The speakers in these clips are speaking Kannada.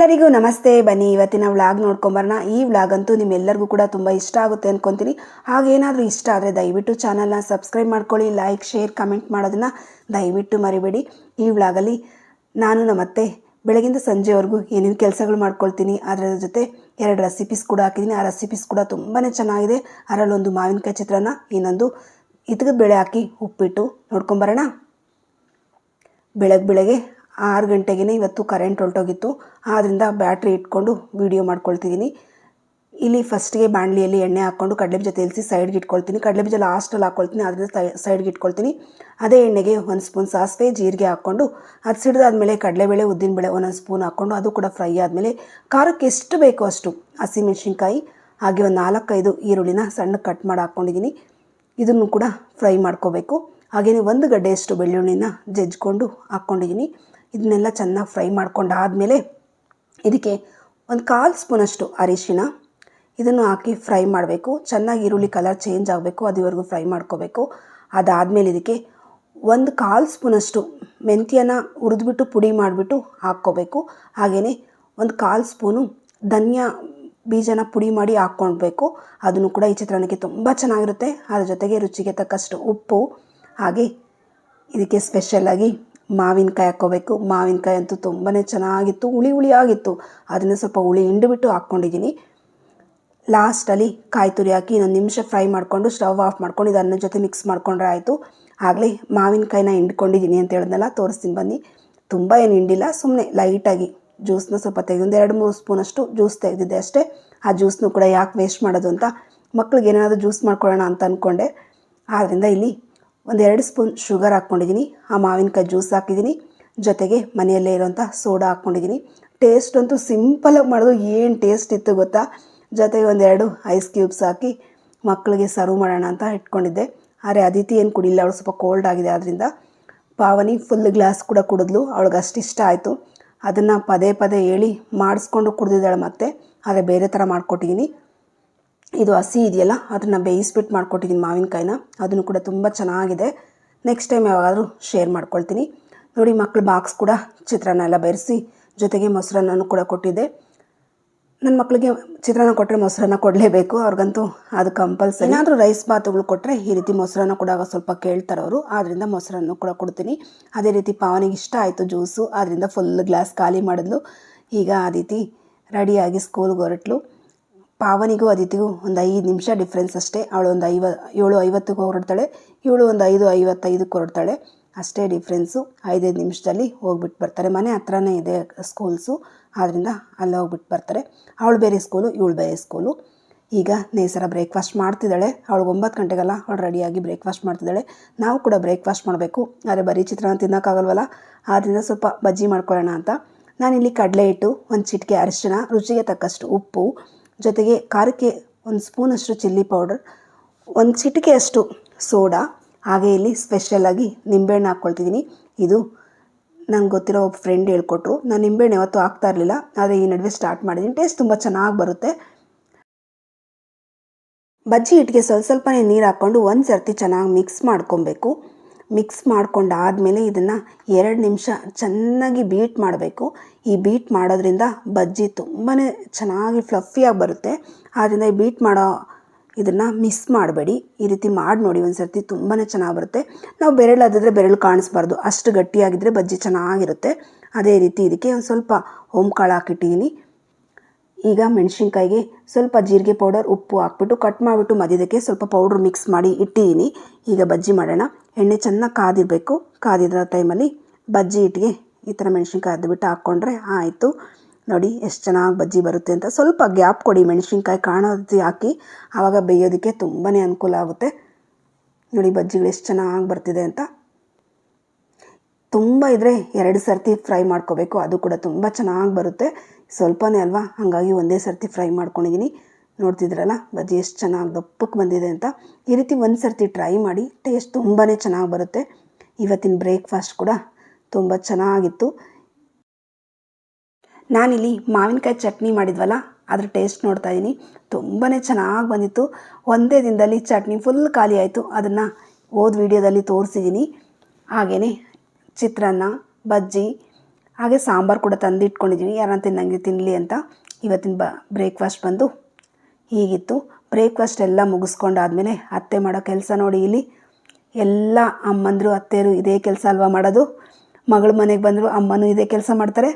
ಎಲ್ಲರಿಗೂ ನಮಸ್ತೆ. ಬನ್ನಿ, ಇವತ್ತಿನ ವ್ಲಾಗ್ ನೋಡ್ಕೊಂಬರೋಣ ಈ ವ್ಲಾಗ್ ಅಂತೂ ನಿಮ್ಮೆಲ್ಲರಿಗೂ ಕೂಡ ತುಂಬ ಇಷ್ಟ ಆಗುತ್ತೆ ಅಂದ್ಕೊತೀನಿ ಹಾಗೇನಾದರೂ ಇಷ್ಟ ಆದರೆ ದಯವಿಟ್ಟು ಚಾನಲ್ನ ಸಬ್ಸ್ಕ್ರೈಬ್ ಮಾಡ್ಕೊಳ್ಳಿ, ಲೈಕ್, ಶೇರ್, ಕಮೆಂಟ್ ಮಾಡೋದನ್ನು ದಯವಿಟ್ಟು ಮರಿಬೇಡಿ. ಈ ವ್ಲಾಗಲ್ಲಿ ನಾನು ನಮ್ಮತ್ತೆ ಬೆಳಗಿಂದ ಸಂಜೆವರೆಗೂ ಏನೇನು ಕೆಲಸಗಳು ಮಾಡ್ಕೊಳ್ತೀನಿ ಅದರ ಜೊತೆ ಎರಡು ರೆಸಿಪೀಸ್ ಕೂಡ ಹಾಕಿದ್ದೀನಿ ಆ ರೆಸಿಪೀಸ್ ಕೂಡ ತುಂಬಾ ಚೆನ್ನಾಗಿದೆ. ಅದರಲ್ಲೊಂದು ಮಾವಿನಕಾಯಿ ಚಿತ್ರಾನ್ನ, ಇನ್ನೊಂದು ಇದ್ಗೆ ಬೆಳೆ ಹಾಕಿ ಉಪ್ಪಿಟ್ಟು. ನೋಡ್ಕೊಂಬರೋಣ ಬೆಳಗ್ಗೆ ಬೆಳಗ್ಗೆ ಆರು ಗಂಟೆಗೆ ಇವತ್ತು ಕರೆಂಟ್ ಹೊರಟೋಗಿತ್ತು. ಆದ್ದರಿಂದ ಬ್ಯಾಟ್ರಿ ಇಟ್ಕೊಂಡು ವೀಡಿಯೋ ಮಾಡ್ಕೊಳ್ತಿದ್ದೀನಿ. ಇಲ್ಲಿ ಫಸ್ಟಿಗೆ ಬಾಣಲಿಯಲ್ಲಿ ಎಣ್ಣೆ ಹಾಕ್ಕೊಂಡು ಕಡಲೆಬೀಜ ತೇಲಿಸಿ ಸೈಡ್ಗೆ ಇಟ್ಕೊಳ್ತೀನಿ. ಕಡಲೆಬೀಜ ಲಾಸ್ಟಲ್ಲಿ ಹಾಕ್ಕೊಳ್ತೀನಿ ಅದರಿಂದ ಸೈಡ್ಗೆ ಇಟ್ಕೊಳ್ತೀನಿ. ಅದೇ ಎಣ್ಣೆಗೆ ಒಂದು ಸ್ಪೂನ್ ಸಾಸಿವೆ, ಜೀರಿಗೆ ಹಾಕ್ಕೊಂಡು ಅದು ಸಿಡಿದಾದ್ಮೇಲೆ ಕಡಲೆಬೇಳೆ ಉದ್ದಿನಬೇಳೆ ಒಂದೊಂದು ಸ್ಪೂನ್ ಹಾಕ್ಕೊಂಡು ಅದು ಕೂಡ ಫ್ರೈ ಆದಮೇಲೆ ಖಾರಕ್ಕೆ ಎಷ್ಟು ಬೇಕೋ ಅಷ್ಟು ಹಸಿಮೆಣ್ಸಿನ್ಕಾಯಿ ಹಾಗೆ ಒಂದು ನಾಲ್ಕೈದು ಈರುಳ್ಳಿನ ಸಣ್ಣ ಕಟ್ ಮಾಡಿ ಹಾಕ್ಕೊಂಡಿದ್ದೀನಿ ಇದನ್ನು ಕೂಡ ಫ್ರೈ ಮಾಡ್ಕೋಬೇಕು. ಹಾಗೆಯೇ ಒಂದು ಗಡ್ಡೆಯಷ್ಟು ಬೆಳ್ಳುಳ್ಳಿನ ಜಜ್ಜಿಕೊಂಡು ಹಾಕ್ಕೊಂಡಿದ್ದೀನಿ ಇದನ್ನೆಲ್ಲ ಚೆನ್ನಾಗಿ ಫ್ರೈ ಮಾಡ್ಕೊಂಡಾದಮೇಲೆ ಇದಕ್ಕೆ ಒಂದು ಕಾಲು ಸ್ಪೂನಷ್ಟು ಅರಿಶಿನ ಇದನ್ನು ಹಾಕಿ ಫ್ರೈ ಮಾಡಬೇಕು. ಚೆನ್ನಾಗಿ ಈರುಳ್ಳಿ ಕಲರ್ ಚೇಂಜ್ ಆಗಬೇಕು. ಅದುವರೆಗೂ ಫ್ರೈ ಮಾಡ್ಕೋಬೇಕು. ಅದಾದಮೇಲೆ ಇದಕ್ಕೆ ಒಂದು ಕಾಲು ಸ್ಪೂನಷ್ಟು ಮೆಂತ್ಯನ ಹುರಿದ್ಬಿಟ್ಟು ಪುಡಿ ಮಾಡಿಬಿಟ್ಟು ಹಾಕ್ಕೋಬೇಕು. ಹಾಗೆಯೇ ಒಂದು ಕಾಲು ಸ್ಪೂನು ಧನಿಯಾ ಬೀಜನ ಪುಡಿ ಮಾಡಿ ಹಾಕ್ಕೊಳ್ಬೇಕು. ಅದನ್ನು ಕೂಡ ಈ ಚಿತ್ರಾನ್ನಕ್ಕೆ ತುಂಬ ಚೆನ್ನಾಗಿರುತ್ತೆ. ಅದ್ರ ಜೊತೆಗೆ ರುಚಿಗೆ ತಕ್ಕಷ್ಟು ಉಪ್ಪು. ಹಾಗೆ ಇದಕ್ಕೆ ಸ್ಪೆಷಲಾಗಿ ಮಾವಿನಕಾಯಿ ಹಾಕ್ಕೋಬೇಕು. ಮಾವಿನಕಾಯಿ ಅಂತೂ ತುಂಬಾ ಚೆನ್ನಾಗಿತ್ತು, ಹುಳಿ ಹುಳಿ ಆಗಿತ್ತು ಅದನ್ನು ಸ್ವಲ್ಪ ಹುಳಿ ಹಿಂಡುಬಿಟ್ಟು ಹಾಕ್ಕೊಂಡಿದ್ದೀನಿ ಲಾಸ್ಟಲ್ಲಿ ಕಾಯಿ ತುರಿ ಹಾಕಿ ಇನ್ನೊಂದು ನಿಮಿಷ ಫ್ರೈ ಮಾಡಿಕೊಂಡು ಸ್ಟವ್ ಆಫ್ ಮಾಡ್ಕೊಂಡು ಇದು ಅನ್ನದ ಜೊತೆ ಮಿಕ್ಸ್ ಮಾಡಿಕೊಂಡ್ರೆ ಆಯಿತು. ಆಗಲೇ ಮಾವಿನಕಾಯಿನ ಹಿಂಡ್ಕೊಂಡಿದ್ದೀನಿ ಅಂತ ಹೇಳಿದ್ನಲ್ಲ, ತೋರಿಸ್ತೀನಿ ಬನ್ನಿ. ತುಂಬ ಏನು ಹಿಂಡಿಲ್ಲ ಸುಮ್ಮನೆ ಲೈಟಾಗಿ ಜ್ಯೂಸ್ನ ಸ್ವಲ್ಪ ತೆಗೆದು ಎರಡು ಮೂರು ಸ್ಪೂನಷ್ಟು ಜ್ಯೂಸ್ ತೆಗೆದಿದ್ದೆ ಅಷ್ಟೇ. ಆ ಜ್ಯೂಸ್ನು ಕೂಡ ಯಾಕೆ ವೇಸ್ಟ್ ಮಾಡೋದು ಅಂತ ಮಕ್ಳಿಗೆ ಏನಾದರೂ ಜ್ಯೂಸ್ ಮಾಡ್ಕೊಳ್ಳೋಣ ಅಂತ ಅಂದ್ಕೊಂಡೆ ಆದ್ದರಿಂದ ಇಲ್ಲಿ ಒಂದು ಎರಡು ಸ್ಪೂನ್ ಶುಗರ್ ಹಾಕ್ಕೊಂಡಿದ್ದೀನಿ. ಆ ಮಾವಿನಕಾಯಿ ಜ್ಯೂಸ್ ಹಾಕಿದ್ದೀನಿ. ಜೊತೆಗೆ ಮನೆಯಲ್ಲೇ ಇರೋಂಥ ಸೋಡಾ ಹಾಕ್ಕೊಂಡಿದ್ದೀನಿ. ಟೇಸ್ಟ್ ಅಂತೂ ಸಿಂಪಲಾಗಿ ಮಾಡೋದು ಏನು ಟೇಸ್ಟ್ ಇತ್ತು ಗೊತ್ತಾ? ಜೊತೆಗೆ ಒಂದೆರಡು ಐಸ್ ಕ್ಯೂಬ್ಸ್ ಹಾಕಿ ಮಕ್ಕಳಿಗೆ ಸರ್ವ್ ಮಾಡೋಣ ಅಂತ ಇಟ್ಕೊಂಡಿದ್ದೆ. ಆದರೆ ಅದಿತಿ ಏನು ಕುಡಿಲ್ಲ ಅವಳು ಸ್ವಲ್ಪ ಕೋಲ್ಡ್ ಆಗಿದೆ ಆದ್ದರಿಂದ ಪಾವನಿ ಫುಲ್ ಗ್ಲಾಸ್ ಕೂಡ ಕುಡಿದ್ಲು, ಅವಳಿಗೆ ಅಷ್ಟು ಇಷ್ಟ ಆಯಿತು. ಅದನ್ನು ಪದೇ ಪದೇ ಹೇಳಿ ಮಾಡಿಸ್ಕೊಂಡು ಕುಡಿದಿದ್ದಾಳೆ ಮತ್ತೆ. ಆದರೆ ಬೇರೆ ಥರ ಮಾಡಿಕೊಟ್ಟಿದ್ದೀನಿ. ಇದು ಹಸಿ ಇದೆಯಲ್ಲ, ಅದನ್ನು ಬೇಯಿಸ್ಬಿಟ್ಟು ಮಾಡ್ಕೊಟ್ಟಿದ್ದೀನಿ ಮಾವಿನಕಾಯಿನ. ಅದನ್ನು ಕೂಡ ತುಂಬ ಚೆನ್ನಾಗಿದೆ. ನೆಕ್ಸ್ಟ್ ಟೈಮ್ ಯಾವಾಗಾದರೂ ಶೇರ್ ಮಾಡ್ಕೊಳ್ತೀನಿ. ನೋಡಿ ಮಕ್ಕಳು ಬಾಕ್ಸ್ ಕೂಡ ಚಿತ್ರಾನ್ನ ಎಲ್ಲ ಬೆರೆಸಿ, ಜೊತೆಗೆ ಮೊಸರನ್ನೂ ಕೂಡ ಕೊಟ್ಟಿದ್ದೆ. ನನ್ನ ಮಕ್ಕಳಿಗೆ ಚಿತ್ರಾನ್ನ ಕೊಟ್ಟರೆ ಮೊಸರನ್ನ ಕೊಡಲೇಬೇಕು. ಅವ್ರಿಗಂತೂ ಅದು ಕಂಪಲ್ಸರಿ ಏನಾದರೂ ರೈಸ್ ಬಾತುಗಳು ಕೊಟ್ಟರೆ ಈ ರೀತಿ ಮೊಸರನ್ನ ಕೂಡ ಸ್ವಲ್ಪ ಕೇಳ್ತಾರೆ ಅವರು. ಆದ್ದರಿಂದ ಮೊಸರನ್ನು ಕೂಡ ಕೊಡ್ತೀನಿ. ಅದೇ ರೀತಿ ಪಾವನಿಗೆ ಇಷ್ಟ ಆಯಿತು ಜ್ಯೂಸು ಆದ್ದರಿಂದ ಫುಲ್ ಗ್ಲಾಸ್ ಖಾಲಿ ಮಾಡಿದ್ಲು. ಈಗ ಆ ರೀತಿ ರೆಡಿಯಾಗಿ ಸ್ಕೂಲ್ಗೆ ಹೊರಟ್ಲು. ಪಾವನಿಗೂ ಅದಿತಿಗೂ ಒಂದು ಐದು ನಿಮಿಷ ಡಿಫ್ರೆನ್ಸ್ ಅಷ್ಟೇ. ಅವಳು ಒಂದು ಐವ, ಏಳು ಐವತ್ತಕ್ಕೆ ಹೊರಡ್ತಾಳೆ, ಇವಳು ಒಂದು ಐದು ಐವತ್ತೈದಕ್ಕೆ ಹೊರಡ್ತಾಳೆ ಅಷ್ಟೇ ಡಿಫ್ರೆನ್ಸು ಐದೈದು ನಿಮಿಷದಲ್ಲಿ ಹೋಗ್ಬಿಟ್ಟು ಬರ್ತಾರೆ. ಮನೆ ಹತ್ರನೇ ಇದೆ ಸ್ಕೂಲ್ಸು ಆದ್ದರಿಂದ ಅಲ್ಲಿ ಹೋಗ್ಬಿಟ್ಟು ಬರ್ತಾರೆ. ಅವಳು ಬೇರೆ ಸ್ಕೂಲು ಇವಳು ಬೇರೆ ಸ್ಕೂಲು ಈಗ ನೇಸರ ಬ್ರೇಕ್ಫಾಸ್ಟ್ ಮಾಡ್ತಿದ್ದಾಳೆ. ಅವಳಿಗೆ ಒಂಬತ್ತು ಗಂಟೆಗೆಲ್ಲ ಅವಳು ರೆಡಿಯಾಗಿ ಬ್ರೇಕ್ಫಾಸ್ಟ್ ಮಾಡ್ತಿದ್ದಾಳೆ. ನಾವು ಕೂಡ ಬ್ರೇಕ್ಫಾಸ್ಟ್ ಮಾಡಬೇಕು. ಆದರೆ ಬರೀ ಚಿತ್ರಾನ್ನ ತಿನ್ನೋಕ್ಕಾಗಲ್ವಲ್ಲ? ಆದ್ದರಿಂದ ಸ್ವಲ್ಪ ಬಜ್ಜಿ ಮಾಡ್ಕೊಳ್ಳೋಣ ಅಂತ. ನಾನಿಲ್ಲಿ ಕಡಲೆ ಹಿಟ್ಟು, ಒಂದು ಚಿಟಿಕೆ ಅರಿಶಿಣ, ರುಚಿಗೆ ತಕ್ಕಷ್ಟು ಉಪ್ಪು ಜೊತೆಗೆ ಖಾರಕ್ಕೆ ಒಂದು ಸ್ಪೂನಷ್ಟು ಚಿಲ್ಲಿ ಪೌಡರ್, ಒಂದು ಚಿಟಿಕೆಯಷ್ಟು ಸೋಡಾ, ಹಾಗೆ ಇಲ್ಲಿ ಸ್ಪೆಷಲಾಗಿ ನಿಂಬೆಹಣ್ಣು ಹಾಕ್ಕೊಳ್ತಿದ್ದೀನಿ. ಇದು ನಂಗೆ ಗೊತ್ತಿರೋ ಒಬ್ಬ ಫ್ರೆಂಡ್ ಹೇಳ್ಕೊಟ್ರು. ನಾನು ನಿಂಬೆಹಣ್ಣು ಯಾವತ್ತೂ ಹಾಕ್ತಾ ಇರಲಿಲ್ಲ, ಆದರೆ ಈ ನಡುವೆ ಸ್ಟಾರ್ಟ್ ಮಾಡಿದ್ದೀನಿ. ಟೇಸ್ಟ್ ತುಂಬ ಚೆನ್ನಾಗಿ ಬರುತ್ತೆ. ಬಜ್ಜಿ ಹಿಟ್ಟಿಗೆ ಸ್ವಲ್ಪ ಸ್ವಲ್ಪನೇ ನೀರು ಹಾಕ್ಕೊಂಡು ಒಂದು ಸರ್ತಿ ಚೆನ್ನಾಗಿ ಮಿಕ್ಸ್ ಮಾಡ್ಕೊಬೇಕು. ಮಿಕ್ಸ್ ಮಾಡ್ಕೊಂಡಾದಮೇಲೆ ಇದನ್ನು ಎರಡು ನಿಮಿಷ ಚೆನ್ನಾಗಿ ಬೀಟ್ ಮಾಡಬೇಕು. ಈ ಬೀಟ್ ಮಾಡೋದ್ರಿಂದ ಬಜ್ಜಿ ತುಂಬಾ ಚೆನ್ನಾಗಿ ಫ್ಲಫಿಯಾಗಿ ಬರುತ್ತೆ. ಆದ್ದರಿಂದ ಈ ಬೀಟ್ ಮಾಡೋ ಇದನ್ನು ಮಿಸ್ ಮಾಡಬೇಡಿ. ಈ ರೀತಿ ಮಾಡಿ ನೋಡಿ ಒಂದು ಸರ್ತಿ ತುಂಬಾ ಚೆನ್ನಾಗಿ ಬರುತ್ತೆ. ನಾವು ಬೆರಳು ಅದಿದ್ರೆ ಬೆರಳು ಕಾಣಿಸ್ಬಾರ್ದು. ಅಷ್ಟು ಗಟ್ಟಿಯಾಗಿದ್ದರೆ ಬಜ್ಜಿ ಚೆನ್ನಾಗಿರುತ್ತೆ. ಅದೇ ರೀತಿ ಇದಕ್ಕೆ ಒಂದು ಸ್ವಲ್ಪ ಓಂಕಾಳು ಹಾಕಿಟ್ಟಿದ್ದೀನಿ ಈಗ ಮೆಣಸಿನ್ಕಾಯಿಗೆ ಸ್ವಲ್ಪ ಜೀರಿಗೆ ಪೌಡರ್, ಉಪ್ಪು ಹಾಕ್ಬಿಟ್ಟು ಕಟ್ ಮಾಡಿಬಿಟ್ಟು ಮಧ್ಯದಕ್ಕೆ ಸ್ವಲ್ಪ ಪೌಡ್ರ್ ಮಿಕ್ಸ್ ಮಾಡಿ ಇಟ್ಟಿದ್ದೀನಿ ಈಗ ಬಜ್ಜಿ ಮಾಡೋಣ. ಎಣ್ಣೆ ಚೆನ್ನಾಗಿ ಕಾದಿರಬೇಕು. ಕಾದಿರೋ ಟೈಮಲ್ಲಿ ಬಜ್ಜಿ ಹಿಟ್ಟಿಗೆ ಈ ಥರ ಮೆಣಸಿನ್ಕಾಯಿ ಅದ್ಬಿಟ್ಟು ಹಾಕ್ಕೊಂಡ್ರೆ ಆಯಿತು. ನೋಡಿ ಎಷ್ಟು ಚೆನ್ನಾಗಿ ಬಜ್ಜಿ ಬರುತ್ತೆ ಅಂತ. ಸ್ವಲ್ಪ ಗ್ಯಾಪ್ ಕೊಡಿ ಮೆಣಸಿನ್ಕಾಯಿ ಕಾಣೋ ರೀತಿ ಹಾಕಿ. ಆವಾಗ ಬೇಯೋದಕ್ಕೆ ತುಂಬಾ ಅನುಕೂಲ ಆಗುತ್ತೆ. ನೋಡಿ ಬಜ್ಜಿಗಳು ಎಷ್ಟು ಚೆನ್ನಾಗಿ ಬರ್ತಿದೆ ಅಂತ. ತುಂಬ ಇದ್ದರೆ ಎರಡು ಸರ್ತಿ ಫ್ರೈ ಮಾಡ್ಕೋಬೇಕು. ಅದು ಕೂಡ ತುಂಬ ಚೆನ್ನಾಗಿ ಬರುತ್ತೆ. ಸ್ವಲ್ಪನೇ ಅಲ್ವಾ? ಹಾಗಾಗಿ ಒಂದೇ ಸರ್ತಿ ಫ್ರೈ ಮಾಡ್ಕೊಂಡಿದ್ದೀನಿ ನೋಡ್ತಿದ್ರಲ್ಲ, ಬಜ್ಜಿ ಎಷ್ಟು ಚೆನ್ನಾಗಿ ದಪ್ಪಕ್ಕೆ ಬಂದಿದೆ ಅಂತ. ಈ ರೀತಿ ಒಂದು ಸರ್ತಿ ಟ್ರೈ ಮಾಡಿ, ಟೇಸ್ಟ್ ತುಂಬಾ ಚೆನ್ನಾಗಿ ಬರುತ್ತೆ. ಇವತ್ತಿನ ಬ್ರೇಕ್ಫಾಸ್ಟ್ ಕೂಡ ತುಂಬ ಚೆನ್ನಾಗಿತ್ತು. ನಾನಿಲ್ಲಿ ಮಾವಿನಕಾಯಿ ಚಟ್ನಿ ಮಾಡಿದ್ವಲ್ಲ, ಅದ್ರ ಟೇಸ್ಟ್ ನೋಡ್ತಾ ಇದ್ದೀನಿ ತುಂಬಾ ಚೆನ್ನಾಗಿ ಬಂದಿತ್ತು. ಒಂದೇ ದಿನದಲ್ಲಿ ಚಟ್ನಿ ಫುಲ್ ಖಾಲಿ ಆಯಿತು. ಅದನ್ನು ಹೋದ ವಿಡಿಯೋದಲ್ಲಿ ತೋರಿಸಿದ್ದೀನಿ ಹಾಗೆಯೇ ಚಿತ್ರಾನ್ನ, ಬಜ್ಜಿ, ಹಾಗೆ ಸಾಂಬಾರು ಕೂಡ ತಂದು ಇಟ್ಕೊಂಡಿದ್ದೀವಿ ಯಾರನ್ನ ತಿನ್ನಂಗೆ ತಿನ್ನಲಿ ಅಂತ ಇವತ್ತಿನ ಬ ಬ್ರೇಕ್ಫಾಸ್ಟ್ ಬಂದು ಹೀಗಿತ್ತು. ಬ್ರೇಕ್ಫಾಸ್ಟ್ ಎಲ್ಲ ಮುಗಿಸ್ಕೊಂಡಾದ್ಮೇಲೆ ಅತ್ತೆ ಮಾಡೋ ಕೆಲಸ ನೋಡಿ ಇಲ್ಲಿ ಎಲ್ಲ ಅಮ್ಮಂದರು, ಅತ್ತೆಯರು ಇದೇ ಕೆಲಸ ಅಲ್ವಾ ಮಾಡೋದು? ಮಗಳ ಮನೆಗೆ ಬಂದರು ಅಮ್ಮನೂ ಇದೇ ಕೆಲಸ ಮಾಡ್ತಾರೆ,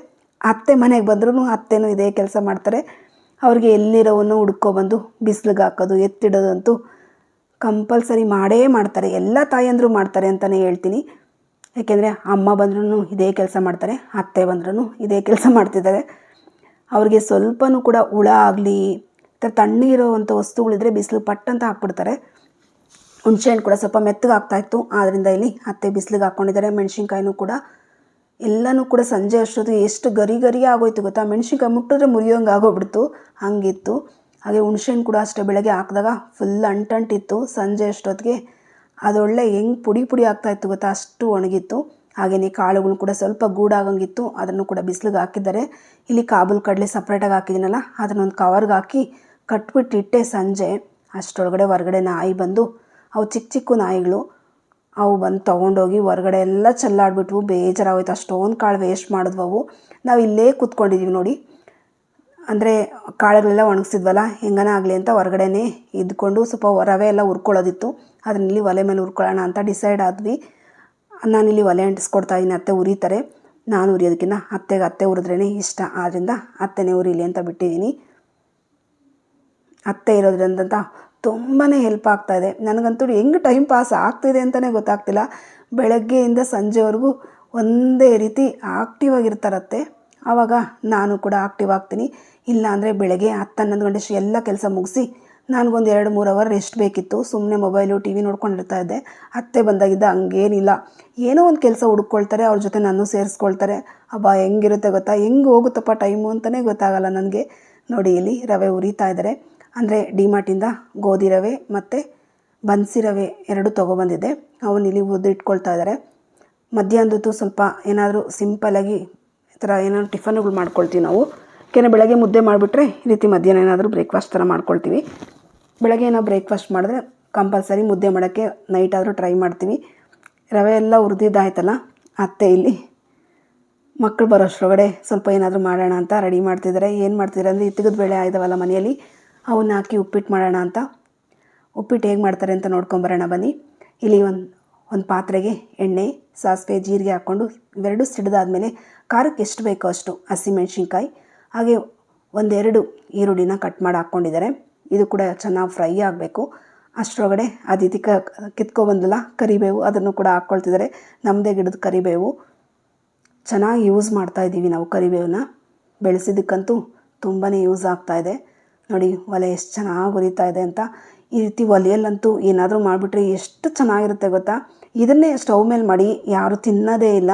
ಅತ್ತೆ ಮನೆಗೆ ಬಂದ್ರೂ ಅತ್ತೆನೂ ಇದೇ ಕೆಲಸ ಮಾಡ್ತಾರೆ. ಅವ್ರಿಗೆ ಎಲ್ಲಿರೋವನ್ನು ಹುಡ್ಕೊಬಂದು ಬಿಸಿಲಿಗೆ ಹಾಕೋದು, ಎತ್ತಿಡೋದಂತೂ ಕಂಪಲ್ಸರಿ ಮಾಡೇ ಮಾಡ್ತಾರೆ. ಎಲ್ಲ ತಾಯಂದರು ಮಾಡ್ತಾರೆ ಅಂತಲೇ ಹೇಳ್ತೀನಿ. ಯಾಕೆಂದರೆ ಅಮ್ಮ ಬಂದ್ರೂ ಇದೇ ಕೆಲಸ ಮಾಡ್ತಾರೆ, ಅತ್ತೆ ಬಂದ್ರೂ ಇದೇ ಕೆಲಸ ಮಾಡ್ತಿದ್ದಾರೆ. ಅವ್ರಿಗೆ ಸ್ವಲ್ಪನೂ ಕೂಡ ಹುಳ ಆಗಲಿ ಥರ ತಣ್ಣಗಿರೋವಂಥ ವಸ್ತುಗಳಿದ್ರೆ ಬಿಸಿಲು ಪಟ್ ಅಂತ ಹಾಕ್ಬಿಡ್ತಾರೆ. ಹುಣಸೆಹಣ್ಣು ಕೂಡ ಸ್ವಲ್ಪ ಮೆತ್ತಗೆ ಆಗ್ತಾಯಿತ್ತು ಆದ್ದರಿಂದ ಇಲ್ಲಿ ಅತ್ತೆ ಬಿಸಿಲಿಗೆ ಹಾಕ್ಕೊಂಡಿದ್ದಾರೆ ಮೆಣಸಿನ್ಕಾಯಿನೂ ಕೂಡ ಎಲ್ಲನೂ ಕೂಡ ಸಂಜೆ ಅಷ್ಟೊತ್ತು ಎಷ್ಟು ಗರಿ ಗರಿ ಆಗೋಯ್ತು ಗೊತ್ತಾ? ಮೆಣಸಿನ್ಕಾಯಿ ಮುಟ್ಟಿದ್ರೆ ಮುರಿಯೋಂಗೆ ಆಗೋಗ್ಬಿಡ್ತು, ಹಂಗಿತ್ತು. ಹಾಗೆ ಹುಣ್ಸೆಹಣ್ಣು ಕೂಡ ಅಷ್ಟೇ ಬೆಳಗ್ಗೆ ಹಾಕಿದಾಗ ಫುಲ್ ಅಂಟಂಟಿತ್ತು. ಸಂಜೆ ಅಷ್ಟೊತ್ತಿಗೆ ಅದೊಳ್ಳೆ ಹೆಂಗೆ ಪುಡಿ ಪುಡಿ ಆಗ್ತಾಯಿತ್ತು ಗೊತ್ತಾ? ಅಷ್ಟು ಒಣಗಿತ್ತು. ಹಾಗೆಯೇ ಕಾಳುಗಳು ಕೂಡ ಸ್ವಲ್ಪ ಗೂಡಾಗಂಗಿತ್ತು. ಅದನ್ನು ಕೂಡ ಬಿಸಿಲಿಗೆ ಹಾಕಿದ್ದಾರೆ. ಇಲ್ಲಿ ಕಾಬೂಲ್ ಕಡಲೆ ಸಪ್ರೇಟಾಗಿ ಹಾಕಿದ್ದೀನಲ್ಲ, ಅದನ್ನೊಂದು ಕವರ್ಗೆ ಹಾಕಿ ಕಟ್ಬಿಟ್ಟು ಇಟ್ಟೆ ಸಂಜೆ. ಅಷ್ಟರೊಳಗಡೆ ಹೊರಗಡೆ ನಾಯಿ ಬಂದು, ಅವು ಚಿಕ್ಕ ಚಿಕ್ಕ ನಾಯಿಗಳು, ಅವು ಬಂದು ತೊಗೊಂಡೋಗಿ ಹೊರಗಡೆ ಎಲ್ಲ ಚೆಲ್ಲಾಡ್ಬಿಟ್ವು. ಬೇಜಾರಾಗೋಯ್ತು. ಅಷ್ಟೊಂದು ಕಾಳು ವೇಸ್ಟ್ ಮಾಡಿದ್ವು ಅವು. ನಾವು ಇಲ್ಲೇ ಕೂತ್ಕೊಂಡಿದ್ದೀವಿ ನೋಡಿ. ಅಂದರೆ ಕಾಳುಗಳೆಲ್ಲ ಒಣಗಿಸಿದ್ವಲ್ಲ, ಹೆಂಗನ ಆಗಲಿ ಅಂತ ಹೊರಗಡೆನೇ ಇದ್ಕೊಂಡು ಸ್ವಲ್ಪ ರವೆ ಎಲ್ಲ ಹುರ್ಕೊಳ್ಳೋದಿತ್ತು. ಅದನ್ನ ಇಲ್ಲಿ ಒಲೆ ಮೇಲೆ ಹುರ್ಕೊಳ್ಳೋಣ ಅಂತ ಡಿಸೈಡ್ ಆದ್ವಿ. ನಾನಿಲ್ಲಿ ಒಲೆ ಅಂಟಿಸ್ಕೊಡ್ತಾ ಇದ್ದೀನಿ, ಅತ್ತೆ ಉರಿತಾರೆ. ನಾನು ಉರಿಯೋದಕ್ಕಿಂತ ಅತ್ತೆಗೆ ಅತ್ತೆ ಉರಿದ್ರೇ ಇಷ್ಟ. ಆದ್ದರಿಂದ ಅತ್ತೆನೇ ಉರಿಲಿ ಅಂತ ಬಿಟ್ಟಿದ್ದೀನಿ. ಅತ್ತೆ ಇರೋದ್ರಿಂದ ತುಂಬಾ ಹೆಲ್ಪ್ ಆಗ್ತಾಯಿದೆ ನನಗಂತೂ ಹೆಂಗೆ ಟೈಮ್ ಪಾಸ್ ಆಗ್ತಿದೆ ಅಂತಲೇ ಗೊತ್ತಾಗ್ತಿಲ್ಲ. ಬೆಳಗ್ಗೆಯಿಂದ ಸಂಜೆವರೆಗೂ ಒಂದೇ ರೀತಿ ಆಕ್ಟಿವ್ ಆಗಿರ್ತಾರತ್ತೆ ಆವಾಗ ನಾನು ಕೂಡ ಆಕ್ಟಿವ್ ಆಗ್ತೀನಿ. ಇಲ್ಲ ಅಂದರೆ ಬೆಳಗ್ಗೆ ಹತ್ತು ಹನ್ನೊಂದು ಗಂಟೆ ಎಲ್ಲ ಕೆಲಸ ಮುಗಿಸಿ ನನಗೊಂದು ಎರಡು ಮೂರು ಅವರ್ ರೆಸ್ಟ್ ಬೇಕಿತ್ತು. ಸುಮ್ಮನೆ ಮೊಬೈಲು ಟಿ ವಿ ನೋಡ್ಕೊಂಡಿರ್ತಾ ಇದ್ದೆ. ಅತ್ತೆ ಬಂದಾಗಿದ್ದ ಹಂಗೇನಿಲ್ಲ. ಏನೋ ಒಂದು ಕೆಲಸ ಹುಡ್ಕೊಳ್ತಾರೆ, ಅವ್ರ ಜೊತೆ ನಾನು ಸೇರಿಸ್ಕೊಳ್ತಾರೆ. ಅಬ್ಬ, ಹೆಂಗಿರುತ್ತೆ ಗೊತ್ತಾ? ಹೆಂಗೆ ಹೋಗುತ್ತಪ್ಪ ಟೈಮು ಅಂತಲೇ ಗೊತ್ತಾಗಲ್ಲ ನನಗೆ. ನೋಡಿ, ಇಲ್ಲಿ ರವೆ ಉರಿತಾ ಇದ್ದಾರೆ ಅಂದರೆ ಡಿಮಾರ್ಟಿಂದ ಗೋಧಿ ರವೆ ಮತ್ತು ಬನ್ಸಿ ರವೆ ಎರಡು ತೊಗೊಬಂದಿದ್ದೆ. ಅವನ್ನ ಇಲ್ಲಿ ಉದ್ದಿಟ್ಕೊಳ್ತಾ ಇದ್ದಾರೆ ಮಧ್ಯಾಹ್ನದ್ದು ಸ್ವಲ್ಪ ಏನಾದರೂ ಸಿಂಪಲಾಗಿ ಈ ಥರ ಏನಾದ್ರು ಟಿಫನ್ಗಳು ಮಾಡ್ಕೊಳ್ತೀವಿ ನಾವು. ಏಕೆಂದರೆ ಬೆಳಗ್ಗೆ ಮುದ್ದೆ ಮಾಡಿಬಿಟ್ರೆ ಈ ರೀತಿ ಮಧ್ಯಾಹ್ನ ಏನಾದರೂ ಬ್ರೇಕ್ಫಾಸ್ಟ್ ಥರ ಮಾಡ್ಕೊಳ್ತೀವಿ. ಬೆಳಗ್ಗೆ ಏನೋ ಬ್ರೇಕ್ಫಾಸ್ಟ್ ಮಾಡಿದ್ರೆ ಕಂಪಲ್ಸರಿ ಮುದ್ದೆ ಮಾಡೋಕ್ಕೆ ನೈಟ್ ಆದರೂ ಟ್ರೈ ಮಾಡ್ತೀವಿ. ರವೆ ಎಲ್ಲ ಹುರಿದಿದ್ದಾಯ್ತಲ್ಲ, ಅತ್ತೆ ಇಲ್ಲಿ ಮಕ್ಕಳು ಬರೋಷ್ರೊಳಗಡೆ ಸ್ವಲ್ಪ ಏನಾದರೂ ಮಾಡೋಣ ಅಂತ ರೆಡಿ ಮಾಡ್ತಿದ್ದಾರೆ ಏನು ಮಾಡ್ತಿದ್ದಾರೆ ಅಂದರೆ ಇತ್ತಿಗದ ಬೆಳೆ ಆಯ್ದವಲ್ಲ ಮನೆಯಲ್ಲಿ, ಅವನ್ನ ಹಾಕಿ ಉಪ್ಪಿಟ್ಟು ಮಾಡೋಣ ಅಂತ. ಉಪ್ಪಿಟ್ಟು ಹೇಗೆ ಮಾಡ್ತಾರೆ ಅಂತ ನೋಡ್ಕೊಂಬರೋಣ ಬನ್ನಿ. ಇಲ್ಲಿ ಒಂದು ಒಂದು ಪಾತ್ರೆಗೆ ಎಣ್ಣೆ, ಸಾಸಿವೆ, ಜೀರಿಗೆ ಹಾಕ್ಕೊಂಡು ಇವೆರಡು ಸಿಡಿದಾದ್ಮೇಲೆ ಖಾರಕ್ಕೆ ಎಷ್ಟು ಬೇಕೋ ಅಷ್ಟು ಹಸಿಮೆಣ್ಸಿನ್ಕಾಯಿ ಹಾಗೆ ಒಂದೆರಡು ಈರುಳ್ಳಿನ ಕಟ್ ಮಾಡಿ ಹಾಕ್ಕೊಂಡಿದ್ದಾರೆ. ಇದು ಕೂಡ ಚೆನ್ನಾಗಿ ಫ್ರೈ ಆಗಬೇಕು. ಅಷ್ಟರೊಳಗಡೆ ಅದಿತಿ ಕ ಕಿತ್ಕೊಬಂದಲ್ಲ ಕರಿಬೇವು ಅದನ್ನು ಕೂಡ ಹಾಕ್ಕೊಳ್ತಿದ್ದಾರೆ. ನಮ್ಮದೇ ಗಿಡದ ಕರಿಬೇವು. ಚೆನ್ನಾಗಿ ಯೂಸ್ ಮಾಡ್ತಾ ಇದ್ದೀವಿ ನಾವು ಕರಿಬೇವನ್ನ. ಬೆಳೆಸಿದ್ದಕ್ಕಂತೂ ತುಂಬಾ ಯೂಸ್ ಆಗ್ತಾ ಇದೆ. ನೋಡಿ, ಒಲೆ ಎಷ್ಟು ಚೆನ್ನಾಗಿ ಉರಿತಾ ಇದೆ ಅಂತ. ಈ ರೀತಿ ಒಲೆಯಲ್ಲಂತೂ ಏನಾದರೂ ಮಾಡಿಬಿಟ್ರೆ ಎಷ್ಟು ಚೆನ್ನಾಗಿರುತ್ತೆ ಗೊತ್ತಾ? ಇದನ್ನೇ ಸ್ಟವ್ ಮೇಲೆ ಮಾಡಿ, ಯಾರು ತಿನ್ನೋದೇ ಇಲ್ಲ.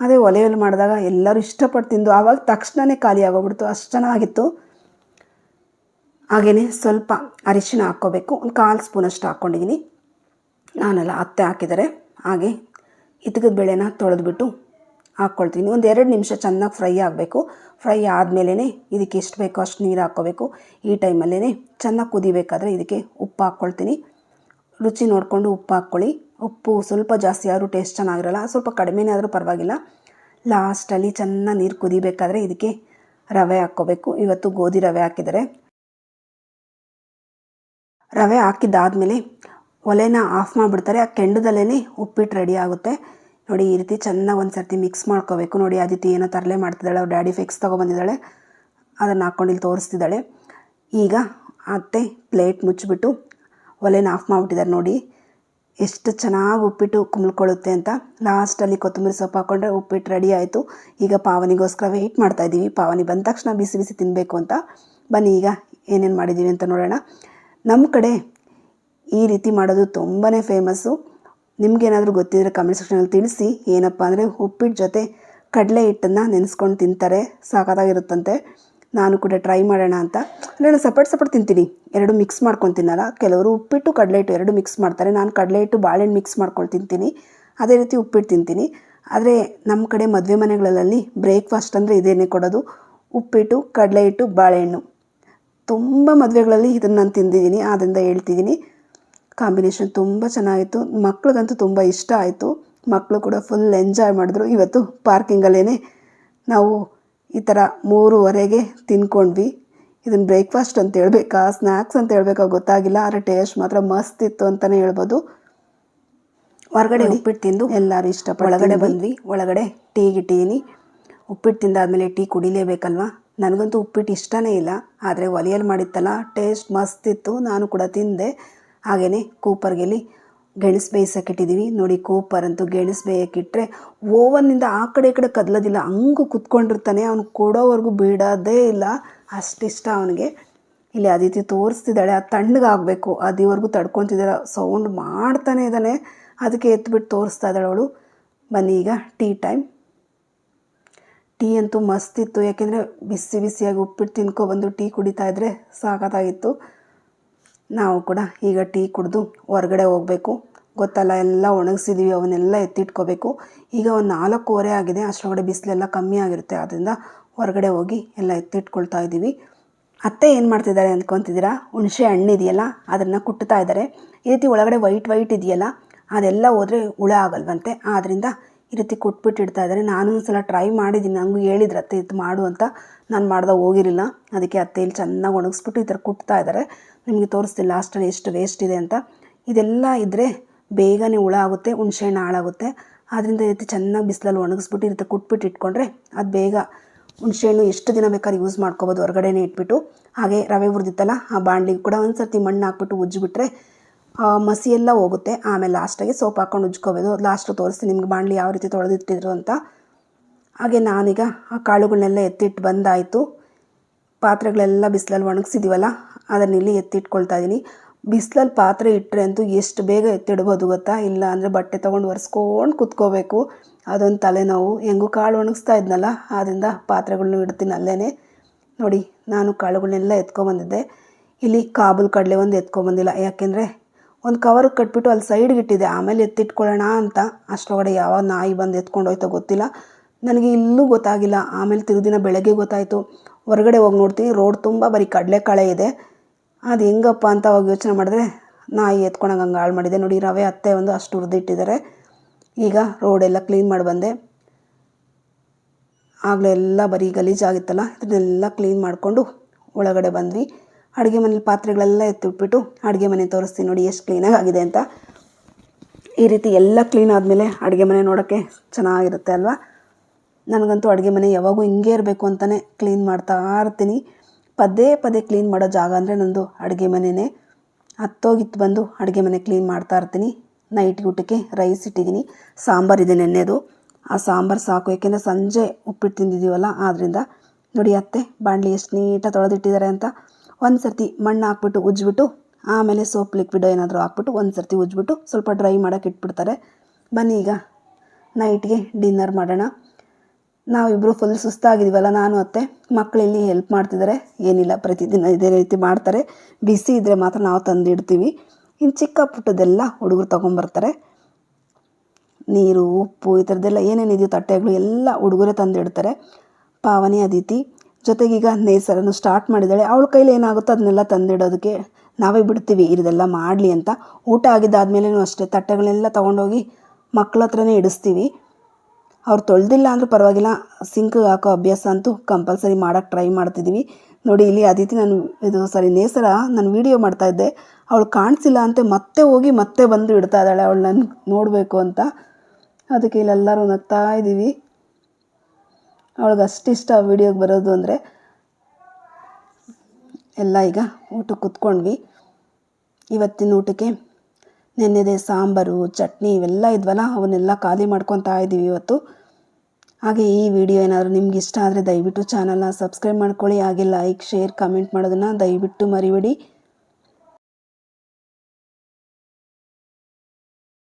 ಅದೇ ಒಲೆಯಲ್ಲಿ ಮಾಡಿದಾಗ ಎಲ್ಲರೂ ಇಷ್ಟಪಟ್ಟು ತಿಂದು, ಆವಾಗ ತಕ್ಷಣವೇ ಖಾಲಿ ಆಗೋಗ್ಬಿಡ್ತು. ಅಷ್ಟು ಚೆನ್ನಾಗಿತ್ತು. ಹಾಗೆಯೇ ಸ್ವಲ್ಪ ಅರಿಶಿನ ಹಾಕ್ಕೋಬೇಕು. ಒಂದು ಕಾಲು ಸ್ಪೂನಷ್ಟು ಹಾಕ್ಕೊಂಡಿದ್ದೀನಿ. ನಾನೆಲ್ಲ ಅತ್ತೆ ಹಾಕಿದ್ದಾರೆ. ಹಾಗೆ ಇತ್ಗದ ಬೇಳೆನ ತೊಳೆದ್ಬಿಟ್ಟು ಹಾಕ್ಕೊಳ್ತೀನಿ. ಒಂದು ಎರಡು ನಿಮಿಷ ಚೆನ್ನಾಗಿ ಫ್ರೈ ಆಗಬೇಕು. ಫ್ರೈ ಆದಮೇಲೆ ಇದಕ್ಕೆ ಎಷ್ಟು ಬೇಕೋ ಅಷ್ಟು ನೀರು ಹಾಕ್ಕೋಬೇಕು. ಈ ಟೈಮಲ್ಲೇ ಚೆನ್ನಾಗಿ ಕುದಿಬೇಕಾದ್ರೆ ಇದಕ್ಕೆ ಉಪ್ಪು ಹಾಕ್ಕೊಳ್ತೀನಿ. ರುಚಿ ನೋಡಿಕೊಂಡು ಉಪ್ಪು ಹಾಕ್ಕೊಳ್ಳಿ. ಉಪ್ಪು ಸ್ವಲ್ಪ ಜಾಸ್ತಿ ಆದರೂ ಟೇಸ್ಟ್ ಚೆನ್ನಾಗಿರಲ್ಲ, ಸ್ವಲ್ಪ ಕಡಿಮೆನೇ ಆದರೂ ಪರವಾಗಿಲ್ಲ. ಲಾಸ್ಟಲ್ಲಿ ಚೆನ್ನಾಗಿ ನೀರು ಕುದಿಬೇಕಾದ್ರೆ ಇದಕ್ಕೆ ರವೆ ಹಾಕ್ಕೋಬೇಕು. ಇವತ್ತು ಗೋಧಿ ರವೆ ಹಾಕಿದರೆ ರವೆ ಹಾಕಿದ್ದಾದಮೇಲೆ ಒಲೆನ ಆಫ್ ಮಾಡಿಬಿಡ್ತಾರೆ. ಆ ಕೆಂಡದಲ್ಲೇ ಉಪ್ಪಿಟ್ಟು ರೆಡಿ ಆಗುತ್ತೆ. ನೋಡಿ, ಈ ರೀತಿ ಚೆನ್ನಾಗಿ ಒಂದು ಸರ್ತಿ ಮಿಕ್ಸ್ ಮಾಡ್ಕೋಬೇಕು. ನೋಡಿ ಅದಿತಿ ಏನೋ ತರಲೆ ಮಾಡ್ತಿದ್ದಾಳೆ. ಅವ್ರು ಡ್ಯಾಡಿ ಫಿಕ್ಸ್ ತೊಗೊಬಂದಿದ್ದಾಳೆ. ಅದನ್ನು ಹಾಕ್ಕೊಂಡು ಇಲ್ಲಿ ತೋರಿಸ್ತಿದ್ದಾಳೆ. ಈಗ ಅತ್ತೆ ಪ್ಲೇಟ್ ಮುಚ್ಚಿಬಿಟ್ಟು ಒಲೆನ ಆಫ್ ಮಾಡಿಬಿಟ್ಟಿದ್ದಾರೆ. ನೋಡಿ ಎಷ್ಟು ಚೆನ್ನಾಗಿ ಉಪ್ಪಿಟ್ಟು ಕುಮ್ಕೊಳ್ಳುತ್ತೆ ಅಂತ ಲಾಸ್ಟಲ್ಲಿ ಕೊತ್ತಂಬರಿ ಸೊಪ್ಪು ಹಾಕ್ಕೊಂಡ್ರೆ ಉಪ್ಪಿಟ್ಟು ರೆಡಿ ಆಯಿತು. ಈಗ ಪಾವನಿಗೋಸ್ಕರ ವೆಯ್ಟ್ ಮಾಡ್ತಾಯಿದ್ದೀವಿ ಪಾವನಿ ಬಂದ ತಕ್ಷಣ ಬಿಸಿ ಬಿಸಿ ತಿನ್ನಬೇಕು ಅಂತ. ಬನ್ನಿ ಈಗ ಏನೇನು ಮಾಡಿದ್ದೀವಿ ಅಂತ ನೋಡೋಣ. ನಮ್ಮ ಕಡೆ ಈ ರೀತಿ ಮಾಡೋದು ತುಂಬಾ ಫೇಮಸ್ಸು ನಿಮಗೇನಾದರೂ ಗೊತ್ತಿದ್ದರೆ ಕಮೆಂಟ್ ಸೆಕ್ಷನಲ್ಲಿ ತಿಳಿಸಿ. ಏನಪ್ಪ ಅಂದರೆ ಉಪ್ಪಿಟ್ಟು ಜೊತೆ ಕಡಲೆ ಹಿಟ್ಟನ್ನು ನೆನೆಸ್ಕೊಂಡು ತಿಂತಾರೆ. ಸಾಕಾಗಿರುತ್ತಂತೆ ನಾನು ಕೂಡ ಟ್ರೈ ಮಾಡೋಣ ಅಂತ. ನಾನು ಸಪ್ರೇಟ್ ಸಪ್ರೇಟ್ ತಿಂತೀನಿ. ಎರಡು ಮಿಕ್ಸ್ ಮಾಡ್ಕೊಂಡು ಕೆಲವರು ಉಪ್ಪಿಟ್ಟು ಕಡಲೆ ಹಿಟ್ಟು ಎರಡು ಮಿಕ್ಸ್ ಮಾಡ್ತಾರೆ. ನಾನು ಕಡಲೆ ಹಿಟ್ಟು ಬಾಳೆಹಣ್ಣು ಮಿಕ್ಸ್ ಮಾಡ್ಕೊಂಡು ತಿಂತೀನಿ. ಅದೇ ರೀತಿ ಉಪ್ಪಿಟ್ಟು ತಿಂತೀನಿ. ಆದರೆ ನಮ್ಮ ಕಡೆ ಮದುವೆ ಮನೆಗಳಲ್ಲಿ ಬ್ರೇಕ್ಫಾಸ್ಟ್ ಅಂದರೆ ಇದೇನೇ ಕೊಡೋದು. ಉಪ್ಪಿಟ್ಟು ಕಡಲೆ ಹಿಟ್ಟು ಬಾಳೆಹಣ್ಣು. ತುಂಬ ಮದುವೆಗಳಲ್ಲಿ ಇದನ್ನು ನಾನು ತಿಂದಿದ್ದೀನಿ ಆದ್ದರಿಂದ ಹೇಳ್ತಿದ್ದೀನಿ. ಕಾಂಬಿನೇಷನ್ ತುಂಬ ಚೆನ್ನಾಗಿತ್ತು. ಮಕ್ಳಿಗಂತೂ ತುಂಬ ಇಷ್ಟ ಆಯಿತು. ಮಕ್ಕಳು ಕೂಡ ಫುಲ್ ಎಂಜಾಯ್ ಮಾಡಿದ್ರು. ಇವತ್ತು ಪಾರ್ಕಿಂಗಲ್ಲೇ ನಾವು ಈ ಥರ ಮೂರುವರೆಗೆ ತಿನ್ಕೊಂಡ್ವಿ. ಇದನ್ನು ಬ್ರೇಕ್ಫಾಸ್ಟ್ ಅಂತ ಹೇಳಬೇಕಾ ಸ್ನ್ಯಾಕ್ಸ್ ಅಂತ ಹೇಳಬೇಕಾ ಗೊತ್ತಾಗಿಲ್ಲ ಆದರೆ ಟೇಸ್ಟ್ ಮಾತ್ರ ಮಸ್ತ್ ಇತ್ತು ಅಂತಲೇ ಹೇಳ್ಬೋದು. ಹೊರಗಡೆ ಉಪ್ಪಿಟ್ಟು ತಿಂದು ಎಲ್ಲರೂ ಇಷ್ಟಪಟ್ಟು ಒಳಗಡೆ ಬಂದ್ವಿ. ಒಳಗಡೆ ಟೀಗೆ ಟೀನಿ ಉಪ್ಪಿಟ್ಟು ತಿಂದಾದಮೇಲೆ ಟೀ ಕುಡಿಲೇಬೇಕಲ್ವಾ? ನನಗಂತೂ ಉಪ್ಪಿಟ್ಟು ಇಷ್ಟನೇ ಇಲ್ಲ. ಆದರೆ ಒಲೆಯಲ್ಲಿ ಮಾಡಿತ್ತಲ್ಲ ಟೇಸ್ಟ್ ಮಸ್ತ್ ಇತ್ತು. ನಾನು ಕೂಡ ತಿಂದೆ. ಹಾಗೆಯೇ ಕೂಪರ್ಗೆಲ್ಲಿ ಗೆಣಸು ಬೇಯಿಸೋಕ್ಕಿಟ್ಟಿದ್ದೀವಿ ನೋಡಿ ಕೂಪರ್ ಅಂತೂ ಗೆಣಸು ಬೇಯಕ್ಕಿಟ್ರೆ ಓವನ್ನಿಂದ ಆ ಕಡೆ ಈ ಕಡೆ ಕದಲೋದಿಲ್ಲ. ಹಂಗೂ ಕುತ್ಕೊಂಡಿರ್ತಾನೆ. ಅವ್ನು ಕೊಡೋವರೆಗೂ ಬಿಡೋದೇ ಇಲ್ಲ. ಅಷ್ಟಿಷ್ಟ ಅವನಿಗೆ. ಇಲ್ಲಿ ಅದಿತಿ ತೋರಿಸ್ತಿದ್ದಾಳೆ. ಆ ತಣ್ಣಗಾಗಬೇಕು ಅದಿವರೆಗೂ ತಡ್ಕೊತಿದ್ದಾಳೆ. ಸೌಂಡ್ ಮಾಡ್ತಾನೆ ಇದ್ದಾನೆ. ಅದಕ್ಕೆ ಎತ್ಬಿಟ್ಟು ತೋರಿಸ್ತಾ ಇದ್ದಾಳೆ ಅವಳು. ಬನ್ನಿ ಈಗ ಟೀ ಟೈಮ್. ಟೀ ಅಂತೂ ಮಸ್ತಿತ್ತು ಯಾಕೆಂದರೆ ಬಿಸಿ ಬಿಸಿಯಾಗಿ ಉಪ್ಪಿಟ್ಟು ತಿನ್ಕೊಬಂದು ಟೀ ಕುಡಿತಾ ಇದ್ದರೆ ಸಾಕತ್ತಾಗಿತ್ತು ನಾವು ಕೂಡ ಈಗ ಟೀ ಕುಡಿದು ಹೊರಗಡೆ ಹೋಗಬೇಕು. ಗೊತ್ತಲ್ಲ, ಎಲ್ಲ ಒಣಗಿಸಿದ್ದೀವಿ ಅವನ್ನೆಲ್ಲ ಎತ್ತಿಟ್ಕೋಬೇಕು. ಈಗ ಒಂದು ನಾಲ್ಕೂವರೆ ಆಗಿದೆ, ಅಷ್ಟರೊಳಗಡೆ ಬಿಸಿಲೆಲ್ಲ ಕಮ್ಮಿ ಆಗಿರುತ್ತೆ. ಆದ್ದರಿಂದ ಹೊರಗಡೆ ಹೋಗಿ ಎಲ್ಲ ಎತ್ತಿಟ್ಕೊಳ್ತಾ ಇದ್ದೀವಿ. ಅತ್ತೆ ಏನು ಮಾಡ್ತಿದ್ದಾರೆ ಅಂದ್ಕೊತಿದ್ದೀರಾ ಹುಣಸೆ ಹಣ್ಣು ಇದೆಯಲ್ಲ, ಅದನ್ನು ಕುಟ್ತಾ ಇದ್ದಾರೆ. ಈ ರೀತಿ ಒಳಗಡೆ ವೈಟ್ ವೈಟ್ ಇದೆಯಲ್ಲ, ಅದೆಲ್ಲ ಹೋದರೆ ಹುಳ ಆಗಲ್ವಂತೆ. ಆದ್ದರಿಂದ ಈ ರೀತಿ ಕೊಟ್ಬಿಟ್ಟು ಇಡ್ತಾ ಇದ್ದಾರೆ. ನಾನು ಒಂದು ಸಲ ಟ್ರೈ ಮಾಡಿದ್ದೀನಿ. ನನಗೂ ಹೇಳಿದ್ರು, ಅತ್ತೆ, ಇದು ಮಾಡು ಅಂತ. ನಾನು ಮಾಡ್ದೆ ಹೋಗಿರಲಿಲ್ಲ. ಅದಕ್ಕೆ ಅತ್ತೆ ಇಲ್ಲಿ ಚೆನ್ನಾಗಿ ಒಣಗಿಸ್ಬಿಟ್ಟು ಈ ಥರ ಕುಟ್ತಾ ಇದ್ದಾರೆ. ನಿಮಗೆ ತೋರಿಸ್ತೀನಿ ಲಾಸ್ಟಲ್ಲಿ ಎಷ್ಟು ವೇಸ್ಟ್ ಇದೆ ಅಂತ. ಇದೆಲ್ಲ ಇದ್ದರೆ ಬೇಗನೆ ಹುಳ ಆಗುತ್ತೆ, ಹುಣಸೆಹಣ್ಣು ಹಾಳಾಗುತ್ತೆ. ಆದ್ದರಿಂದ ಈ ರೀತಿ ಚೆನ್ನಾಗಿ ಬಿಸಿಲಲ್ಲಿ ಒಣಗಿಸ್ಬಿಟ್ಟು ಈ ರೀತಿ ಕುಟ್ಬಿಟ್ಟು ಇಟ್ಕೊಂಡ್ರೆ ಅದು ಬೇಗ ಹುಣಸೆಹಣ್ಣು ಎಷ್ಟು ದಿನ ಬೇಕಾದ್ರೆ ಯೂಸ್ ಮಾಡ್ಕೋಬೋದು ಹೊರಗಡೆನೇ ಇಟ್ಬಿಟ್ಟು. ಹಾಗೆ ರವೆ ಹುರಿದಿತ್ತಲ್ಲ, ಆ ಬಾಣಲಿಗೆ ಕೂಡ ಒಂದು ಸರ್ತಿ ಮಣ್ಣು ಹಾಕ್ಬಿಟ್ಟು ಉಜ್ಜಿಬಿಟ್ರೆ ಮಸಿ ಎಲ್ಲ ಹೋಗುತ್ತೆ. ಆಮೇಲೆ ಲಾಸ್ಟಾಗೆ ಸೋಪ್ ಹಾಕ್ಕೊಂಡು ಉಜ್ಕೋಬೋದು. ಲಾಸ್ಟು ತೋರಿಸ್ತೀನಿ ನಿಮ್ಗೆ ಬಾಣಲಿ ಯಾವ ರೀತಿ ತೊಳೆದಿಟ್ಟಿದ್ರು ಅಂತ. ಹಾಗೆ ನಾನೀಗ ಆ ಕಾಳುಗಳನ್ನೆಲ್ಲ ಎತ್ತಿಟ್ಟು ಬಂದಾಯಿತು. ಪಾತ್ರೆಗಳೆಲ್ಲ ಬಿಸಿಲಲ್ಲಿ ಒಣಗಿಸಿದ್ದೀವಲ್ಲ ಅದನ್ನ ಇಲ್ಲಿ ಎತ್ತಿಟ್ಕೊಳ್ತಾ ಇದ್ದೀನಿ ಬಿಸಿಲಲ್ಲಿ ಪಾತ್ರೆ ಇಟ್ಟರೆ ಅಂತೂ ಎಷ್ಟು ಬೇಗ ಎತ್ತಿಡ್ಬೋದು ಗೊತ್ತಾ? ಇಲ್ಲ ಅಂದರೆ ಬಟ್ಟೆ ತೊಗೊಂಡು ಒರೆಸ್ಕೊಂಡು ಕುತ್ಕೋಬೇಕು. ಅದೊಂದು ತಲೆನೋವು. ಹೆಂಗೂ ಕಾಳು ಒಣಗಿಸ್ತಾ ಇದ್ನಲ್ಲ ಆದ್ದರಿಂದ ಪಾತ್ರೆಗಳ್ನ ಇಡ್ತೀನಿ ಅಲ್ಲೇ ನೋಡಿ, ನಾನು ಕಾಳುಗಳನ್ನೆಲ್ಲ ಎತ್ಕೊಬಂದಿದ್ದೆ. ಇಲ್ಲಿ ಕಾಬುಲ್ ಕಡಲೆ ಒಂದು ಎತ್ಕೊಬಂದಿಲ್ಲ. ಯಾಕೆಂದರೆ ಒಂದು ಕವರ್ ಕಟ್ಬಿಟ್ಟು ಅಲ್ಲಿ ಸೈಡ್ಗೆ ಇಟ್ಟಿದ್ದೆ. ಆಮೇಲೆ ಎತ್ತಿಟ್ಕೊಳ್ಳೋಣ ಅಂತ. ಅಷ್ಟರೊಳಗಡೆ ಯಾವ ನಾಯಿ ಬಂದು ಎತ್ಕೊಂಡು ಹೋಯ್ತೋ ಗೊತ್ತಿಲ್ಲ. ನನಗೆ ಇಲ್ಲೂ ಗೊತ್ತಾಗಿಲ್ಲ. ಆಮೇಲೆ ತಿರುದಿನ ಬೆಳಗ್ಗೆ ಗೊತ್ತಾಯಿತು. ಹೊರಗಡೆ ಹೋಗಿ ನೋಡ್ತೀನಿ ರೋಡ್ ತುಂಬ ಬರೀ ಕಡಲೆಕಾಳೆ ಇದೆ. ಅದು ಹೆಂಗಪ್ಪ ಅಂತ ಅವಾಗ ಯೋಚನೆ ಮಾಡಿದ್ರೆ, ನಾಯಿ ಎತ್ಕೊಳಂಗೆ ಹಂಗೆ ಹಾಳು ಮಾಡಿದೆ ನೋಡಿ, ರವೆ ಅತ್ತೆ ಒಂದು ಅಷ್ಟು ಹುರಿದಿಟ್ಟಿದ್ದಾರೆ ಈಗ ರೋಡೆಲ್ಲ ಕ್ಲೀನ್ ಮಾಡಿ ಬಂದೆ. ಆಗಲೇ ಎಲ್ಲ ಬರೀ ಗಲೀಜಾಗಿತ್ತಲ್ಲ ಇದನ್ನೆಲ್ಲ ಕ್ಲೀನ್ ಮಾಡಿಕೊಂಡು ಒಳಗಡೆ ಬಂದ್ವಿ. ಅಡುಗೆ ಮನೇಲಿ ಪಾತ್ರೆಗಳೆಲ್ಲ ಎತ್ತಿಟ್ಬಿಟ್ಟು ಅಡುಗೆ ಮನೆ ತೋರಿಸ್ತೀನಿ ನೋಡಿ, ಎಷ್ಟು ಕ್ಲೀನಾಗಿ ಆಗಿದೆ ಅಂತ. ಈ ರೀತಿ ಎಲ್ಲ ಕ್ಲೀನ್ ಆದಮೇಲೆ ಅಡುಗೆ ಮನೆ ನೋಡೋಕ್ಕೆ ಚೆನ್ನಾಗಿರುತ್ತೆ ಅಲ್ವಾ? ನನಗಂತೂ ಅಡುಗೆ ಮನೆ ಯಾವಾಗೂ ಹಿಂಗೆ ಇರಬೇಕು ಅಂತಲೇ ಕ್ಲೀನ್ ಮಾಡ್ತಾ ಇರ್ತೀನಿ. ಪದೇ ಪದೇ ಕ್ಲೀನ್ ಮಾಡೋ ಜಾಗ ಅಂದರೆ ನಂದು ಅಡುಗೆ ಮನೆಯೇ ಹತ್ತೋಗಿತ್ತು ಬಂದು ಅಡುಗೆ ಮನೆ ಕ್ಲೀನ್ ಮಾಡ್ತಾ ಇರ್ತೀನಿ. ನೈಟ್ ಊಟಕ್ಕೆ ರೈಸ್ ಇಟ್ಟಿದ್ದೀನಿ. ಸಾಂಬಾರು ಇದೆ ನೆನ್ನೆದು. ಆ ಸಾಂಬಾರು ಸಾಕು, ಏಕೆಂದರೆ ಸಂಜೆ ಉಪ್ಪಿಟ್ಟು ತಿಂದಿದ್ದೀವಲ್ಲ ಆದ್ದರಿಂದ ನೋಡಿ ಅತ್ತೆ ಬಾಣಲಿ ಎಷ್ಟು ನೀಟಾಗಿ ತೊಳೆದಿಟ್ಟಿದ್ದಾರೆ ಅಂತ. ಒಂದು ಸರ್ತಿ ಮಣ್ಣು ಹಾಕ್ಬಿಟ್ಟು ಉಜ್ಜಿಬಿಟ್ಟು, ಆಮೇಲೆ ಸೋಪ್ ಲಿಕ್ವಿಡ್ ಏನಾದರೂ ಹಾಕ್ಬಿಟ್ಟು ಒಂದು ಸರ್ತಿ ಉಜ್ಜಿಬಿಟ್ಟು ಸ್ವಲ್ಪ ಡ್ರೈ ಮಾಡೋಕೆ ಇಟ್ಬಿಡ್ತಾರೆ. ಬನ್ನಿ ಈಗ ನೈಟ್ಗೆ ಡಿನ್ನರ್ ಮಾಡೋಣ. ನಾವಿಬ್ಬರು ಫುಲ್ ಸುಸ್ತಾಗಿದ್ದೀವಲ್ಲ ನಾನು ಅತ್ತೆ. ಮಕ್ಕಳಿಲ್ಲಿ ಹೆಲ್ಪ್ ಮಾಡ್ತಿದ್ದಾರೆ ಏನಿಲ್ಲ, ಪ್ರತಿದಿನ ಇದೇ ರೀತಿ ಮಾಡ್ತಾರೆ. ಬಿಸಿ ಇದ್ದರೆ ಮಾತ್ರ ನಾವು ತಂದಿಡ್ತೀವಿ. ಇನ್ನು ಚಿಕ್ಕ ಪುಟ್ಟದೆಲ್ಲ ಹುಡುಗರು ತೊಗೊಂಬರ್ತಾರೆ. ನೀರು, ಉಪ್ಪು ಈ ಥರದ್ದೆಲ್ಲ ಏನೇನಿದೆಯೋ ತಟ್ಟೆಗಳು ಎಲ್ಲ ಹುಡುಗರೇ ತಂದಿಡ್ತಾರೆ. ಪಾವನಿ, ಅದಿತಿ ಜೊತೆಗೀಗ ನೇಸರನ್ನು ಸ್ಟಾರ್ಟ್ ಮಾಡಿದ್ದಾಳೆ. ಅವಳ ಕೈಲಿ ಏನಾಗುತ್ತೋ ಅದನ್ನೆಲ್ಲ ತಂದಿಡೋದಕ್ಕೆ ನಾವೇ ಬಿಡ್ತೀವಿ. ಇದೆಲ್ಲ ಮಾಡಲಿ ಅಂತ ಊಟ ಆಗಿದ್ದಾದ್ಮೇಲೂ ಅಷ್ಟೇ. ತಟ್ಟೆಗಳನ್ನೆಲ್ಲ ತೊಗೊಂಡೋಗಿ ಮಕ್ಕಳ ಹತ್ರನೇ ಇಡಿಸ್ತೀವಿ. ಅವ್ರು ತೊಳೆದಿಲ್ಲ ಅಂದರೂ ಪರವಾಗಿಲ್ಲ. ಸಿಂಕ್ಗೆ ಹಾಕೋ ಅಭ್ಯಾಸ ಅಂತೂ ಕಂಪಲ್ಸರಿ ಮಾಡೋಕ್ಕೆ ಟ್ರೈ ಮಾಡ್ತಿದ್ದೀವಿ ನೋಡಿ, ಇಲ್ಲಿ ಅದಿತಿ ನಾನು ಇದು ಸಾರಿ ನೇಸರ ನಾನು ವೀಡಿಯೋ ಮಾಡ್ತಾಯಿದ್ದೆ ಅವಳು ಕಾಣಿಸಿಲ್ಲ ಅಂತ, ಮತ್ತೆ ಹೋಗಿ ಮತ್ತೆ ಬಂದು ಇಡ್ತಾ ಇದ್ದಾಳೆ. ಅವಳು ನನ್ನ ನೋಡಬೇಕು ಅಂತ. ಅದಕ್ಕೆ ಇಲ್ಲೆಲ್ಲರೂ ನಗ್ತಾ ಇದ್ದೀವಿ ಅವಳಿಗೆ ಅಷ್ಟಿಷ್ಟ ವೀಡಿಯೋಗೆ ಬರೋದು ಅಂದರೆ ಎಲ್ಲ ಈಗ ಊಟಕ್ಕೆ ಕುತ್ಕೊಂಡ್ವಿ. ಇವತ್ತಿನ ಊಟಕ್ಕೆ ನೆನ್ನೆದೆ ಸಾಂಬಾರು, ಚಟ್ನಿ ಇವೆಲ್ಲ ಇದ್ವಲ್ಲ, ಅವನ್ನೆಲ್ಲ ಖಾಲಿ ಮಾಡ್ಕೊತಾ ಇದ್ದೀವಿ ಇವತ್ತು. ಹಾಗೆ ಈ ವಿಡಿಯೋ ಏನಾದರೂ ನಿಮ್ಗೆ ಇಷ್ಟ ಆದರೆ ದಯವಿಟ್ಟು ಚಾನಲ್ನ ಸಬ್ಸ್ಕ್ರೈಬ್ ಮಾಡ್ಕೊಳ್ಳಿ. ಹಾಗೆ ಲೈಕ್ ಶೇರ್ ಕಮೆಂಟ್ ಮಾಡೋದನ್ನು ದಯವಿಟ್ಟು ಮರಿಬೇಡಿ.